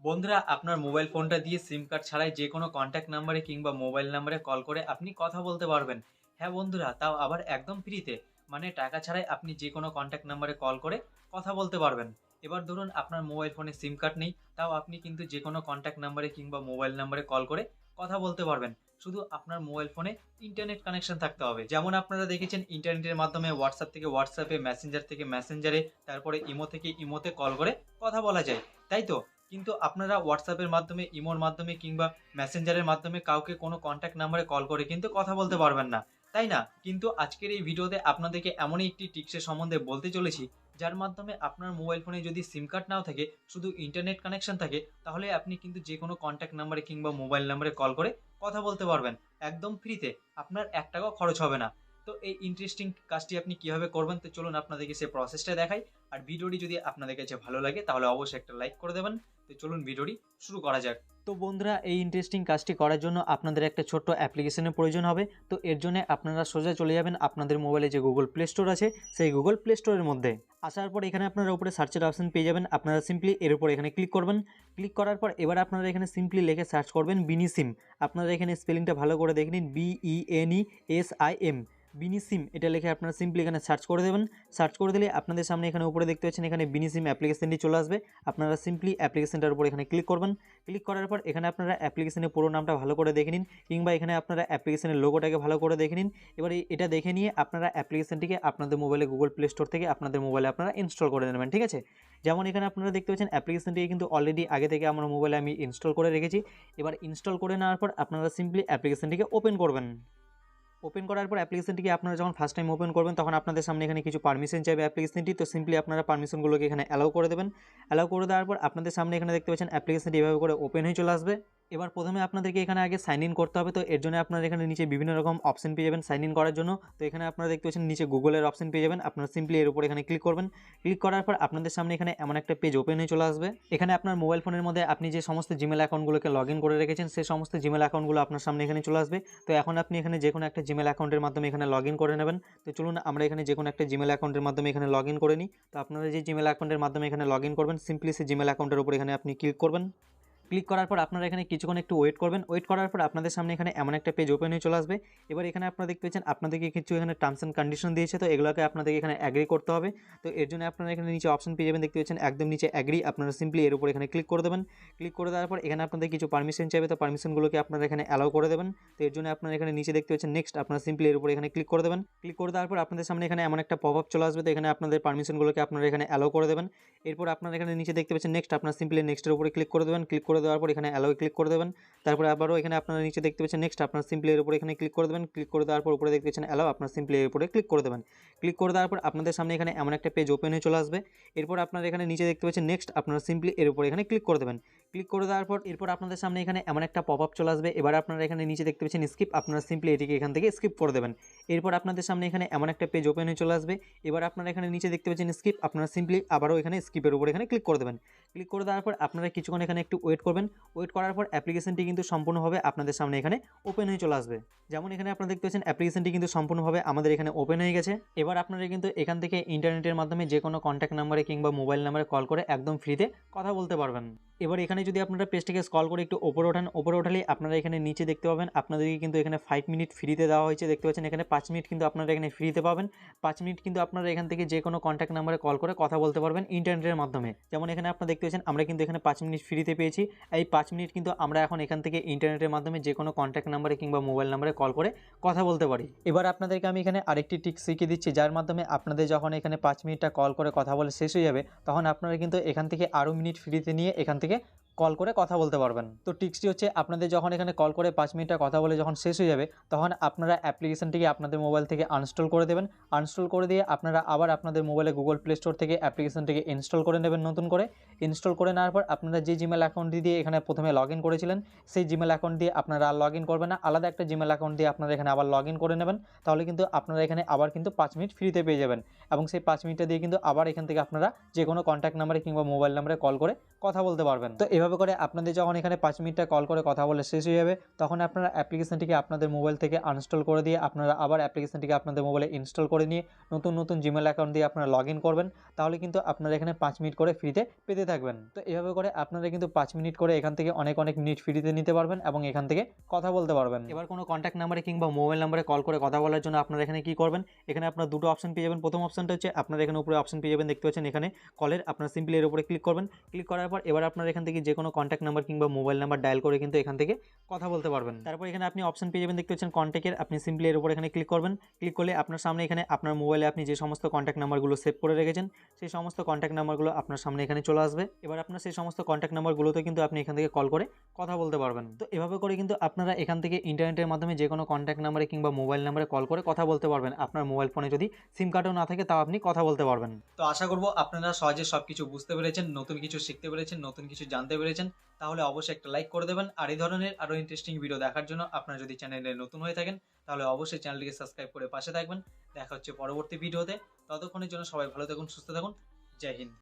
বন্ধুরা, আপনার মোবাইল ফোনটা দিয়ে সিম কার্ড ছাড়াই যে কোনো কন্ট্যাক্ট নাম্বারে কিংবা মোবাইল নাম্বারে কল করে আপনি কথা বলতে পারবেন। হ্যাঁ বন্ধুরা, তাও আবার একদম ফ্রিতে মানে টাকা ছাড়াই আপনি যে কোনো কন্ট্যাক্ট নাম্বারে কল করে কথা বলতে পারবেন। এবার ধরুন, আপনার মোবাইল ফোনে সিম কার্ড নেই, তাও আপনি কিন্তু যে কোনো কন্ট্যাক্ট নাম্বারে কিংবা মোবাইল নাম্বারে কল করে কথা বলতে পারবেন। শুধু আপনার মোবাইল ফোনে ইন্টারনেট কানেকশন থাকতে হবে। যেমন আপনারা দেখেছেন ইন্টারনেটের মাধ্যমে হোয়াটসঅ্যাপ থেকে হোয়াটসঅ্যাপে মেসেঞ্জার থেকে মেসেঞ্জারে তারপরে ইমো থেকে ইমোতে কল করে কথা বলা যায়। তাই তো? কিন্তু আপনারা হোয়াটসঅ্যাপের মাধ্যমে, ইমোর মাধ্যমে কিংবা মেসেঞ্জারের মাধ্যমে কাউকে কোনো কন্ট্যাক্ট নাম্বারে কল করে কিন্তু কথা বলতে পারবেন না। তাই না? কিন্তু আজকের এই ভিডিওতে আপনাদেরকে এমনই একটি টিক্সের সম্বন্ধে বলতে চলেছি, যার মাধ্যমে আপনার মোবাইল ফোনে যদি সিম কার্ড নাও থাকে, শুধু ইন্টারনেট কানেকশন থাকে, তাহলে আপনি কিন্তু যে কোনো কন্ট্যাক্ট নাম্বারে কিংবা মোবাইল নাম্বারে কল করে কথা বলতে পারবেন। একদম ফ্রিতে আপনার এক টাকাও খরচ হবে না। তো এই ইন্টারেস্টিং কাজটি আপনি কীভাবে করবেন, তো চলুন আপনাদেরকে সেই প্রসেসটা দেখাই। আর ভিডিওটি যদি আপনাদের কাছে ভালো লাগে, তাহলে অবশ্যই একটা লাইক করে দেবেন। তো চলুন ভিডিওটি শুরু করা যাক। তো বন্ধুরা, এই ইন্টারেস্টিং কাজটি করার জন্য আপনাদের একটা ছোট্ট অ্যাপ্লিকেশনের প্রয়োজন হবে। তো এর জন্য আপনারা সোজা চলে যাবেন আপনাদের মোবাইলে যে গুগল প্লে স্টোর আছে, সেই গুগল প্লে স্টোরের মধ্যে। আসার পর এখানে আপনারা উপরে সার্চের অপশন পেয়ে যাবেন। আপনারা সিম্পলি এর উপর এখানে ক্লিক করবেন। ক্লিক করার পর এবার আপনারা এখানে সিম্পলি লিখে সার্চ করবেন বিনি সিম আপনারা এখানে স্পেলিংটা ভালো করে দেখে নিন B E N E S I M বিনি সিম এটা লিখে আপনারা সিম্পলি এখানে সার্চ করে দেবেন। সার্চ করে দিলে আপনাদের সামনে এখানে উপরে দেখতে পাচ্ছেন, এখানে বিনি সিম অ্যাপ্লিকেশনটি চলে আসবে। আপনারা সিম্পলি অ্যাপ্লিকেশনটার উপর এখানে ক্লিক করবেন। ক্লিক করার পর এখানে আপনারা অ্যাপ্লিকেশনের পুরো নামটা ভালো করে দেখে নিন, কিংবা এখানে আপনারা অ্যাপ্লিকেশনের লোগোটাকে ভালো করে দেখে নিন। এবার এটা দেখে নিয়ে আপনারা অ্যাপ্লিকেশনটিকে আপনাদের মোবাইলে গুগল প্লে স্টোর থেকে আপনাদের মোবাইলে আপনারা ইনস্টল করে নেবেন, ঠিক আছে? যেমন এখানে আপনারা দেখতে পাচ্ছেন অ্যাপ্লিকেশনটিকে কিন্তু অলরেডি আগে থেকে আমার মোবাইলে আমি ইনস্টল করে রেখেছি। এবার ইনস্টল করে নেওয়ার পর আপনারা সিম্পলি অ্যাপ্লিকেশনটিকে ওপেন করবেন। ওপেন করার পর অ্যাপ্লিকেশনটিকে আপনারা যখন ফার্স্ট টাইম ওপেন করবেন, তখন আপনাদের সামনে এখানে কিছু পারমিশন চাইবে অ্যাপ্লিকেশনটি তো সিম্পলি আপনারা পারমিশনগুলোকে এখানে অ্যালাউ করে দেবেন। অ্যালাউ করে দেওয়ার পর আপনাদের সামনে এখানে দেখতে পাচ্ছেন অ্যাপ্লিকেশনটি এভাবে করে ওপেন হয়ে চলে আসবে। এবার প্রথমে আপনাদেরকে এখানে আগে সাইন ইন করতে হবে, তো এর জন্য আপনারা এখানে নিচে বিভিন্ন রকম অপশন পেয়ে যাবেন সাইন ইন করার জন্য। তো এখানে আপনারা দেখতে পাচ্ছেন নিচে গুগলের অপশন পেয়ে যাবেন, আপনারা সিম্পলি এর উপর এখানে ক্লিক করবেন। ক্লিক করার পর আপনাদের সামনে এখানে এমন একটা পেজ ওপেন হয়ে চলে আসবে। এখানে আপনার মোবাইল ফোনের মধ্যে আপনি যে সমস্ত জিমেল অ্যাকাউন্টগুলোকে লগ করে রেখেছেন, সেই সমস্ত জিমেল অ্যাকাউন্টগুলো আপনার সামনে এখানে চলে আসবে। তো এখন আপনি এখানে যে কোনো একটা জিমেল অ্যাকাউন্টের মাধ্যমে এখানে লগ করে নেবেন। তো চলুন আমরা এখানে যে কোনো একটা জিমেল অ্যাকাউন্টের মাধ্যমে এখানে লগ করে নিই। তো আপনারা যে জিমেল অ্যাকাউন্টের মাধ্যমে এখানে লগ করবেন সিম্পলি সেই জিমেল অ্যাকাউন্টের উপর এখানে আপনি ক্লিক করবেন। ক্লিক করার পর আপনারা এখানে কিছুক্ষণ একটু ওয়েট করবেন। ওয়েট করার পর আপনাদের সামনে এখানে এমন একটা পেজ ওপেন হয়ে চলে আসবে। এবার এখানে আপনারা দেখতে পাচ্ছেন, আপনাদেরকে কিছু এখানে টার্মস অ্যান্ড কন্ডিশন দিয়েছে। তো এগুলোকে আপনাদেরকে এখানে অ্যাগ্রি করতে হবে। তো এর জন্য আপনারা এখানে নিচে অপশন পেয়ে যাবেন। দেখতে পাচ্ছেন, একদম নিচে অ্যাগ্রি আপনারা সিম্পলি এর উপর এখানে ক্লিক করে দেবেন। ক্লিক করে দেওয়ার পর এখানে আপনাদের কিছু পারমিশন চাইবে। তো পারমিশনগুলোকে আপনারা এখানে অ্যালাউ করে দেবেন। তো এর জন্য আপনারা এখানে নিচে দেখতে পাচ্ছেন নেক্সট আপনারা সিম্পলি এর উপর এখানে ক্লিক করে দেবেন। ক্লিক করে দেওয়ার পর আপনাদের সামনে এখানে এমন একটা পপ আপ চলে আসবে। তো এখানে আপনাদের পারমিশনগুলোকে আপনারা এখানে অ্যালাউ করে দেবেন। এরপর আপনারা এখানে নিচে দেখতে পাচ্ছেন নেক্সট আপনারা সিম্পলি নেক্সটের উপরে ক্লিক করে দেবেন। ক্লিক করে দেওয়ার পর এখানে অ্যালোয় ক্লিক করে দেবেন। তারপরে আবারও এখানে আপনারা নিচে দেখতে পাচ্ছেন নেক্সট আপনার সিম্পলি এর উপরে এখানে ক্লিক করে দেবেন। ক্লিক করে দেওয়ার পর উপরে দেখতে পাচ্ছেন অ্যালো আপনার সিম্পলি এর উপরে ক্লিক করে দেবেন। ক্লিক করে দেওয়ার পর আপনাদের সামনে এখানে এমন একটা পেজ ওপেন হয়ে চলে আসবে। এরপর আপনারা এখানে নিচে দেখতে পাচ্ছেন নেক্সট আপনারা সিম্পলি এর উপরে এখানে ক্লিক করে দেবেন। ক্লিক করে দেওয়ার পর এরপর আপনাদের সামনে এখানে এমন একটা পপ আপ চলে আসবে। এবার আপনারা এখানে নিচে দেখতে পাচ্ছেন স্কিপ আপনারা সিম্পলি এটিকে এখান থেকে স্কিপ করে দেবেন। এরপর আপনাদের সামনে এখানে এমন একটা পেজ ওপেন হয়ে চলে আসবে। এবার আপনারা এখানে নিচে দেখতে পাচ্ছেন স্কিপ আপনারা সিম্পলি আবারও এখানে স্কিপের উপর এখানে ক্লিক করে দেবেন। ক্লিক করে দেওয়ার পর আপনারা কিছুক্ষণ এখানে একটু ওয়েট করবেন। ওয়েট করার পর অ্যাপ্লিকেশনটি কিন্তু সম্পূর্ণভাবে আপনাদের সামনে এখানে ওপেন হয়ে চলে আসবে। যেমন এখানে আপনারা দেখতে পাচ্ছেন অ্যাপ্লিকেশনটি কিন্তু সম্পূর্ণভাবে আমাদের এখানে ওপেন হয়ে গেছে। এবার আপনারা কিন্তু এখান থেকে ইন্টারনেটের মাধ্যমে যে কোনো কন্ট্যাক্ট নাম্বারে কিংবা মোবাইল নাম্বারে কল করে একদম ফ্রিতে কথা বলতে পারবেন। এবার এখানে যদি আপনারা পেজটিকে স্কল করে একটু ওপরে ওঠান, ওপরে ওঠালেই আপনারা এখানে নিচে দেখতে পাবেন। আপনাদেরকে কিন্তু এখানে ফাইভ মিনিট ফ্রিতে দেওয়া হয়েছে। দেখতে পাচ্ছেন এখানে পাঁচ মিনিট কিন্তু আপনারা এখানে ফ্রিতে পাবেন। পাঁচ মিনিট কিন্তু আপনারা এখান থেকে যে কোনো কন্ট্যাক্ট নাম্বারে কল করে কথা বলতে পারবেন ইন্টারনেটের মাধ্যমে। যেমন এখানে আপনারা দেখতে পাচ্ছেন, আমরা কিন্তু এখানে পাঁচ মিনিট ফ্রিতে পেয়েছি। এই পাঁচ মিনিট কিন্তু আমরা এখন এখান থেকে ইন্টারনেটের মাধ্যমে যে কোনো কন্ট্যাক্ট নাম্বারে কিংবা মোবাইল নাম্বারে কল করে কথা বলতে পারি। এবার আপনাদেরকে আমি এখানে আরেকটি টিক শিখিয়ে দিচ্ছি, যার মাধ্যমে আপনাদের যখন এখানে পাঁচ মিনিটটা কল করে কথা বলে শেষ হয়ে যাবে, তখন আপনারা কিন্তু এখান থেকে আরও মিনিট ফ্রিতে নিয়ে এখান থেকে কল করে কথা বলতে পারবেন। তো টিক্সটি হচ্ছে আপনাদের যখন এখানে কল করে পাঁচ মিনিটটা কথা বলে যখন শেষ হয়ে যাবে, তখন আপনারা অ্যাপ্লিকেশনটিকে আপনাদের মোবাইল থেকে আনস্টল করে দেবেন। আনস্টল করে দিয়ে আপনারা আবার আপনাদের মোবাইলে গুগল প্লে স্টোর থেকে অ্যাপ্লিকেশনটিকে ইনস্টল করে নেবেন নতুন করে। ইনস্টল করে নেওয়ার পর আপনারা যে জিমেল অ্যাকাউন্টটি দিয়ে এখানে প্রথমে লগ করেছিলেন, সেই জিমেল অ্যাকাউন্ট দিয়ে আপনারা আর লগ করবেন না। আলাদা একটা জিমেল অ্যাকাউন্ট দিয়ে আপনারা এখানে আবার লগ করে নেবেন। তাহলে কিন্তু আপনারা এখানে আবার কিন্তু পাঁচ মিনিট ফ্রিতে পেয়ে যাবেন। এবং সেই পাঁচ মিনিটটা দিয়ে কিন্তু আবার এখান থেকে আপনারা যে কোনো কন্ট্যাক্ট নাম্বারে কিংবা মোবাইল নাম্বারে কল করে কথা বলতে পারবেন। তো এভাবে করে আপনাদের যখন এখানে পাঁচ মিনিটটা কল করে কথা বলে শেষ হয়ে যাবে, তখন আপনারা অ্যাপ্লিকেশনটিকে আপনাদের মোবাইল থেকে আনইনস্টল করে দিয়ে আপনারা আবার অ্যাপ্লিকেশনটিকে আপনাদের মোবাইলে ইনস্টল করে নিয়ে নতুন নতুন জিমেল অ্যাকাউন্ট দিয়ে আপনারা লগ করবেন, তাহলে কিন্তু আপনারা এখানে পাঁচ মিনিট করে ফ্রিতে পেতে থাকবেন। তো এভাবে করে আপনারা কিন্তু পাঁচ মিনিট করে এখান থেকে অনেক অনেক মিনিট ফ্রিতে নিতে পারবেন এবং এখান থেকে কথা বলতে পারবেন। এবার কোনো কন্ট্যাক্ট নাম্বারে কিংবা মোবাইল নাম্বারে কল করে কথা বলার জন্য আপনারা এখানে কি করবেন? এখানে আপনারা দুটো অপশন পেয়ে যাবেন। প্রথম অপশনটা হচ্ছে আপনারা এখানে উপরে অপশন পেয়ে যাবেন, দেখতে পাচ্ছেন এখানে কলের আপনারা সিম্পলি এর উপরে ক্লিক করবেন। ক্লিক করার পর এবার আপনারা এখান থেকে যে কোনো কন্ট্যাক্ট নাম্বার কিংবা মোবাইল নাম্বার ডায়াল করে কিন্তু এখান থেকে কথা বলতে পারবেন। তারপর এখানে আপনি অপশন পেয়ে যাবেন, দেখতে পাচ্ছেন কন্ট্যাক্টের আপনি সিম্পলি এর উপর এখানে ক্লিক করবেন। ক্লিক করলে আপনার সামনে এখানে আপনার মোবাইলে আপনি যে সমস্ত কন্ট্যাক্ট নাম্বারগুলো সেভ করে রেখেছেন, সেই সমস্ত কন্ট্যাক্ট নাম্বারগুলো আপনার সামনে এখানে চলে আসবে। এবার আপনার সেই সমস্ত কন্ট্যাক্ট নাম্বারগুলোতে কিন্তু আপনি এখান থেকে কল করে কথা বলতে পারবেন। তো এভাবে করে কিন্তু আপনারা এখান থেকে ইন্টারনেটের মাধ্যমে যে কোনো কন্ট্যাক্ট নাম্বারে কিংবা মোবাইল নাম্বারে কল করে কথা বলতে পারবেন। আপনার মোবাইল ফোনে যদি সিম কার্ডও না থাকে তাও আপনি কথা বলতে পারবেন। তো আশা করব আপনারা সহজে সব কিছু বুঝতে পেরেছেন, নতুন কিছু শিখতে পেরেছেন, নতুন কিছু জানতে পেরেছেন। তাহলে অবশ্যই একটা লাইক করে দেবেন। আর এই ধরনের আরও ইন্টারেস্টিং ভিডিও দেখার জন্য আপনারা যদি চ্যানেলে নতুন হয়ে থাকেন, তাহলে অবশ্যই চ্যানেলটিকে সাবস্ক্রাইব করে পাশে থাকবেন। দেখা হচ্ছে পরবর্তী ভিডিওতে ততক্ষণের জন্য সবাই ভালো থাকুন, সুস্থ থাকুন। জয় হিন্দ।